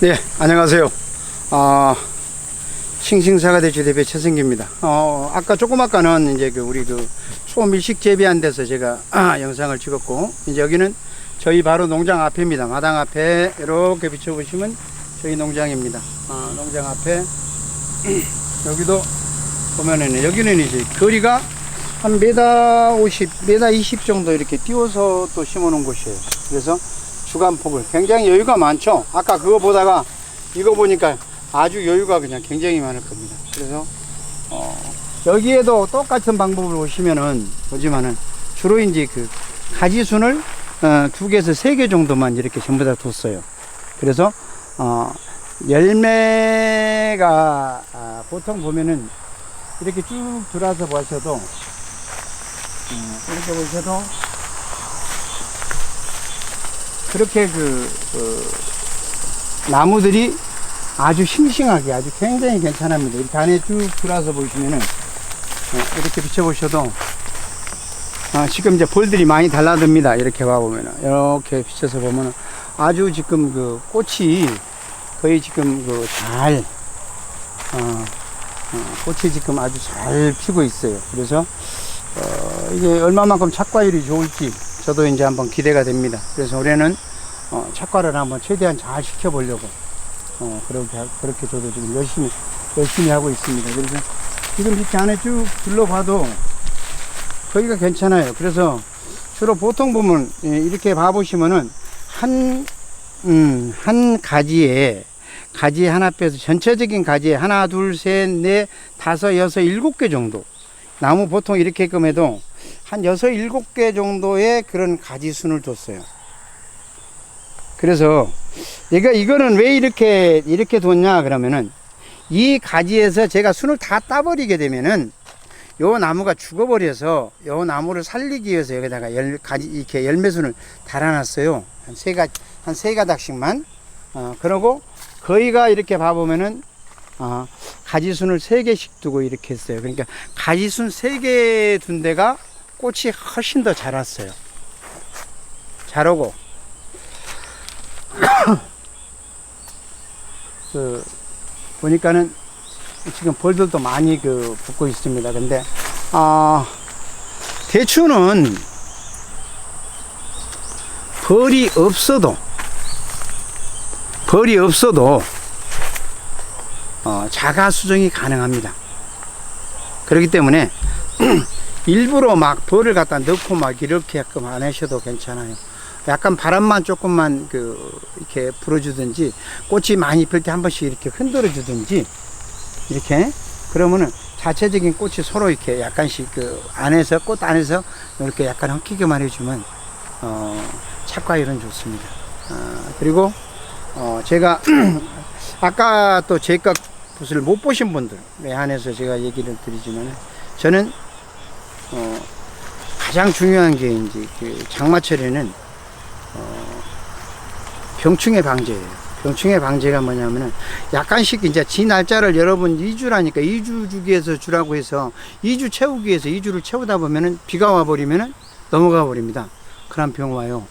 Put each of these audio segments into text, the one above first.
네, 안녕하세요. 아, 싱싱사가 대주 대표 최승기입니다. 어, 아까 조금 아까는 이제 그 우리 그 소밀식 재배한 데서 제가 아, 영상을 찍었고, 이제 여기는 저희 바로 농장 앞입니다. 마당 앞에 이렇게 비춰보시면 저희 농장입니다. 아, 농장 앞에 여기도 보면은 여기는 이제 거리가 한 메다 50, 메다 20 정도 이렇게 띄워서 또 심어 놓은 곳이에요. 그래서 주간폭을 굉장히 여유가 많죠. 아까 그거 보다가 이거 보니까 아주 여유가 그냥 굉장히 많을 겁니다. 그래서 어, 여기에도 똑같은 방법을 보시면은 보지만은 주로 이제 그 가지 순을 어, 두 개에서 세 개 정도만 이렇게 전부 다 뒀어요. 그래서 어, 열매가 아, 보통 보면은 이렇게 쭉 들어와서 보셔도 음, 이렇게 보셔도 그렇게 그, 그 나무들이 아주 싱싱하게 아주 굉장히 괜찮습니다. 이렇게 안에 쭉 들어와서 보시면은 어, 이렇게 비춰보셔도 어, 지금 이제 볼들이 많이 달라듭니다. 이렇게 봐보면은 이렇게 비춰서 보면은 아주 지금 그 꽃이 거의 지금 그잘 어, 어, 꽃이 지금 아주 잘 피고 있어요. 그래서 어, 이게 얼마만큼 착과율이 좋을지 저도 이제 한번 기대가 됩니다. 그래서 올해는 어, 착과를 한번 최대한 잘 시켜보려고 어, 그렇게 하- 그렇게 저도 지금 열심히 열심히 하고 있습니다. 그래서 지금 이렇게 안에 쭉 둘러봐도 거기가 괜찮아요. 그래서 주로 보통 보면 예, 이렇게 봐보시면은 한, 음, 한 가지에 가지 하나 빼서 전체적인 가지에 하나, 둘, 셋, 넷, 다섯, 여섯, 일곱 개 정도. 나무 보통 이렇게끔 해도 한 여섯, 일곱 개 정도의 그런 가지 순을 뒀어요. 그래서 내가 이거는 왜 이렇게, 이렇게 뒀냐 그러면은 이 가지에서 제가 순을 다 따버리게 되면은 요 나무가 죽어버려서 요 나무를 살리기 위해서 여기다가 열 가지 이렇게 열매순을 달아놨어요. 한 세 가, 한세 가닥씩만. 어, 그러고 거의가 이렇게 봐보면은 어, 가지순을 세 개씩 두고 이렇게 했어요. 그러니까 가지순 세 개 둔 데가 꽃이 훨씬 더 자랐어요. 자라고. 그 보니까는 지금 벌들도 많이 그 붙고 있습니다. 근데 아 대추는 벌이 없어도 벌이 없어도 어, 자가 수정이 가능합니다. 그렇기 때문에 일부러 막 벌을 갖다 넣고 막 이렇게 약간 안 하셔도 괜찮아요. 약간 바람만 조금만 그 이렇게 불어주든지 꽃이 많이 필 때 한 번씩 이렇게 흔들어 주든지 이렇게 그러면은 자체적인 꽃이 서로 이렇게 약간씩 그 안에서 꽃 안에서 이렇게 약간 헛기게만 해주면 어 착과율은 좋습니다. 어, 그리고 어 제가 아까 또 제값 붓을 못 보신 분들 에 한해서 제가 얘기를 드리지만 저는 어 가장 중요한 게 이제 그 장마철에는 어 병충해 방제예요. 병충해 방제가 뭐냐면은 약간씩 이제 지 날짜를 여러분 2주라니까 2주 주기에서 주라고 해서 2주 채우기 위해서 2주를 채우다 보면은 비가 와 버리면은 넘어가 버립니다. 그런 병 와요.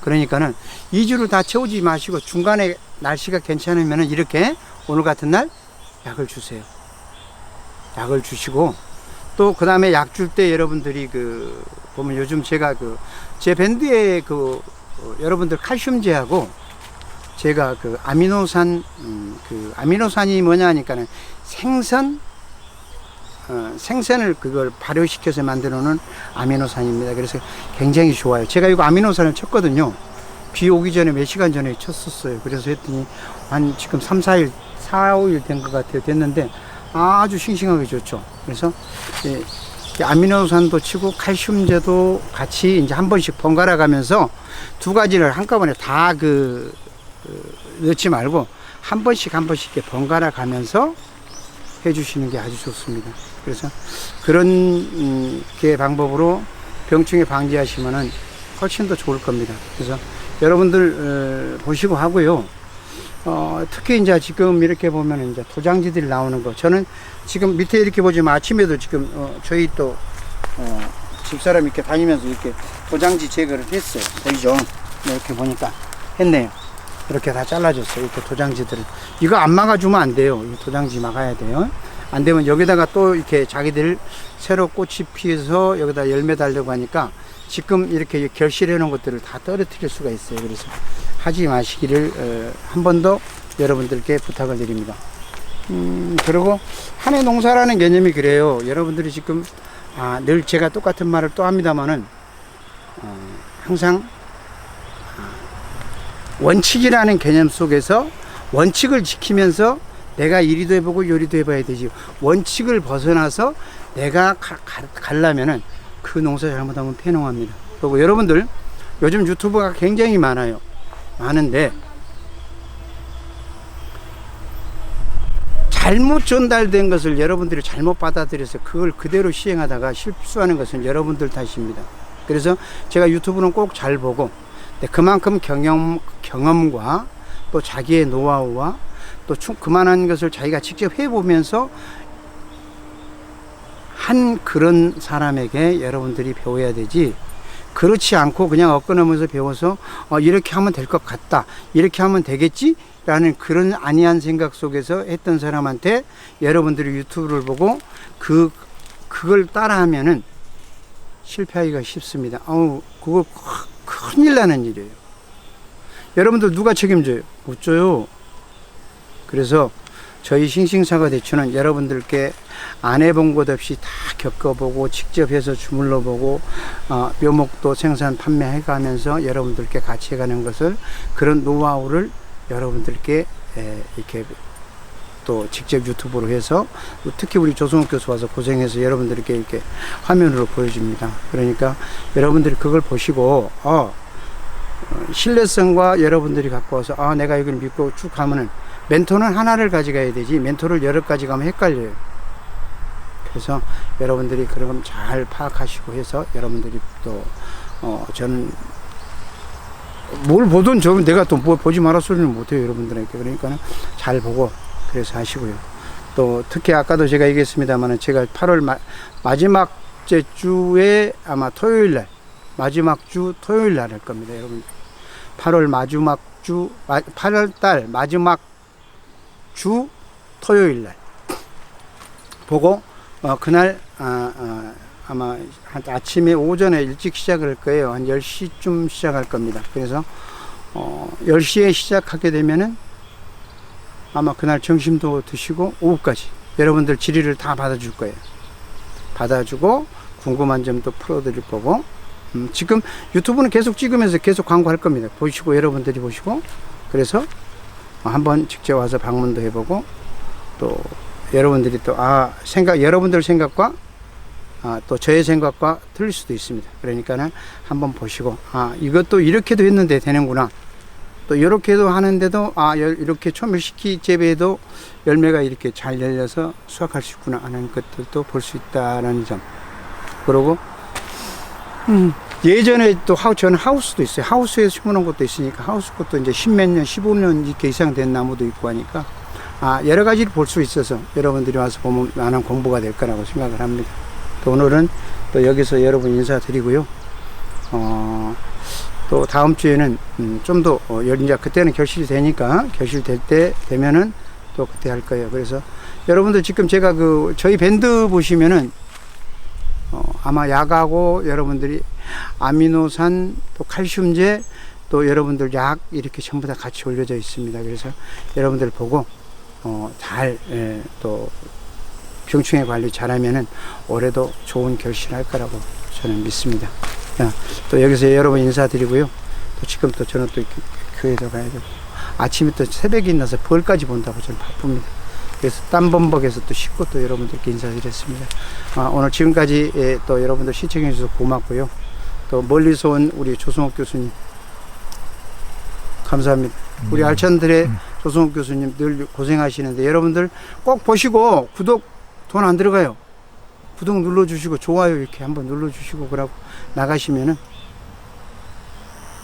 그러니까는 2주를 다 채우지 마시고 중간에 날씨가 괜찮으면은 이렇게 오늘 같은 날 약을 주세요. 약을 주시고 또 그 다음에 약 줄 때 여러분들이 그 보면 요즘 제가 그 제 밴드에 그 어, 여러분들 칼슘제하고 제가 그 아미노산 음, 그 아미노산이 뭐냐 하니까는 생선 어, 생선을 그걸 발효시켜서 만들어 놓은 아미노산입니다. 그래서 굉장히 좋아요. 제가 이거 아미노산을 쳤거든요. 비 오기 전에 몇 시간 전에 쳤었어요. 그래서 했더니 한 지금 3, 4일, 4, 5일 된 것 같아요. 됐는데 아주 싱싱하게 좋죠. 그래서 아미노산도 치고 칼슘제도 같이 이제 한 번씩 번갈아 가면서 두 가지를 한꺼번에 다 그 넣지 말고 한 번씩 한 번씩 이렇게 번갈아 가면서 해주시는 게 아주 좋습니다. 그래서 그런 음, 게 방법으로 병충해 방지하시면은 훨씬 더 좋을 겁니다. 그래서 여러분들 어, 보시고 하고요. 어, 특히 이제 지금 이렇게 보면 이제 도장지들이 나오는 거. 저는 지금 밑에 이렇게 보지만 아침에도 지금 어, 저희 또 어, 집사람이 이렇게 다니면서 이렇게 도장지 제거를 했어요. 보이죠? 네, 이렇게 보니까 했네요. 이렇게 다 잘라줬어요. 이렇게 도장지들을. 이거 안 막아주면 안 돼요. 이 도장지 막아야 돼요. 안 되면 여기다가 또 이렇게 자기들 새로 꽃이 피어서 여기다 열매 달려고 하니까 지금 이렇게 결실해 놓은 것들을 다 떨어뜨릴 수가 있어요. 그래서 하지 마시기를 어, 한번 더 여러분들께 부탁을 드립니다. 음, 그리고 한 해 농사라는 개념이 그래요. 여러분들이 지금 아, 늘 제가 똑같은 말을 또 합니다만은 어, 항상 아, 원칙이라는 개념 속에서 원칙을 지키면서 내가 이리도 해보고 요리도 해봐야 되지. 원칙을 벗어나서 내가 가, 가, 가려면은 그 농사 잘못하면 폐농합니다. 그리고 여러분들 요즘 유튜브가 굉장히 많아요. 많은데 잘못 전달된 것을 여러분들이 잘못 받아들여서 그걸 그대로 시행하다가 실수하는 것은 여러분들 탓입니다. 그래서 제가 유튜브는 꼭 잘 보고 네, 그만큼 경험, 경험과 또 자기의 노하우와 또 충, 그만한 것을 자기가 직접 해보면서 한 그런 사람에게 여러분들이 배워야 되지 그렇지 않고 그냥 엇끊으면서 배워서 어, 이렇게 하면 될 것 같다 이렇게 하면 되겠지 라는 그런 안이한 생각 속에서 했던 사람한테 여러분들이 유튜브를 보고 그 그걸 따라하면은 실패하기가 쉽습니다. 어우 그거 큰- 큰일 나는 일이에요. 여러분들 누가 책임져요? 못 져요. 그래서 저희 싱싱사과 대추는 여러분들께 안 해본 것 없이 다 겪어보고 직접 해서 주물러 보고 어, 묘목도 생산 판매해 가면서 여러분들께 같이 해가는 것을 그런 노하우를 여러분들께 에, 이렇게 또 직접 유튜브로 해서 또 특히 우리 조성욱 교수 와서 고생해서 여러분들께 이렇게 화면으로 보여줍니다. 그러니까 여러분들이 그걸 보시고 어, 어, 신뢰성과 여러분들이 갖고 와서 아 내가 이걸 믿고 쭉 가면은 멘토는 하나를 가져가야 되지 멘토를 여러 가지 가면 헷갈려요. 그래서 여러분들이 그런 잘 파악하시고 해서 여러분들이 또 어, 저는 뭘 보든 저 내가 또 뭐 보지 소리는 못해요 여러분들에게. 그러니까는 잘 보고 그래서 하시고요. 또 특히 아까도 제가 얘기했습니다만은 제가 8월 마, 마지막 째 주에 아마 토요일 날 마지막 주 토요일 날 할 겁니다 여러분 8월 마지막 주 8월 달 마지막 주 토요일 날 보고 어, 그날 아, 아, 아마 한 아침에 오전에 일찍 시작을 할 거예요. 한 10시쯤 시작할 겁니다. 그래서 어, 10시에 시작하게 되면은 아마 그날 점심도 드시고 오후까지 여러분들 질의를 다 받아줄 거예요. 받아주고 궁금한 점도 풀어드릴 거고 음, 지금 유튜브는 계속 찍으면서 계속 광고할 겁니다. 보시고 여러분들이 보시고 그래서 한번 직접 와서 방문도 해보고 또 여러분들이 또 아 생각 여러분들 생각과 아, 또 저의 생각과 틀릴 수도 있습니다. 그러니까는 한번 보시고 아 이것도 이렇게도 했는데 되는구나. 또 이렇게도 하는데도 아 열- 이렇게 초밀식기 재배에도 열매가 이렇게 잘 열려서 수확할 수 있구나 하는 것들도 볼 수 있다는 점. 그리고 음, 예전에 또 하우 저는 하우스도 있어요. 하우스에 심어놓은 것도 있으니까 하우스 것도 이제 십몇 년, 15년 이렇게 이상 된 나무도 있고 하니까 아 여러 가지를 볼 수 있어서 여러분들이 와서 보면 많은 공부가 될 거라고 생각을 합니다. 또 오늘은 또 여기서 여러분 인사드리고요. 어, 또 다음 주에는 음, 좀더 어, 열- 이제 그때는 결실이 되니까 결실 될 때 되면은 또 그때 할 거예요. 그래서 여러분들 지금 제가 그 저희 밴드 보시면은 어, 아마 약하고 여러분들이 아미노산 또 칼슘제 또 여러분들 약 이렇게 전부 다 같이 올려져 있습니다. 그래서 여러분들 보고 어, 잘또 병충해 관리 잘하면은 올해도 좋은 결실할 거라고 저는 믿습니다. 야, 또 여기서 여러분 인사드리고요. 또 지금 또 저는 또 교- 교회도 가야 되고 아침에 또 새벽에 일어나서 벌까지 본다고 저는 바쁩니다. 그래서 땀범벅에서 또 씻고 또 여러분들께 인사드렸습니다. 아, 오늘 지금까지 예, 또 여러분들 시청해 주셔서 고맙고요. 또 멀리서 온 우리 조성욱 교수님 감사합니다. 우리 알찬들의 조성욱 교수님 늘 고생하시는데 여러분들 꼭 보시고 구독 돈 안 들어가요. 구독 눌러주시고 좋아요 이렇게 한번 눌러주시고 그러고 나가시면은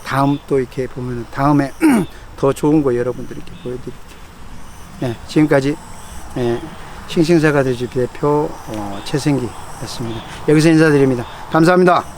다음 또 이렇게 보면은 다음에 더 좋은 거 여러분들께 보여드릴게요. 예, 지금까지 예, 싱싱사과들집 대표 어, 최생기였습니다. 여기서 인사드립니다. 감사합니다.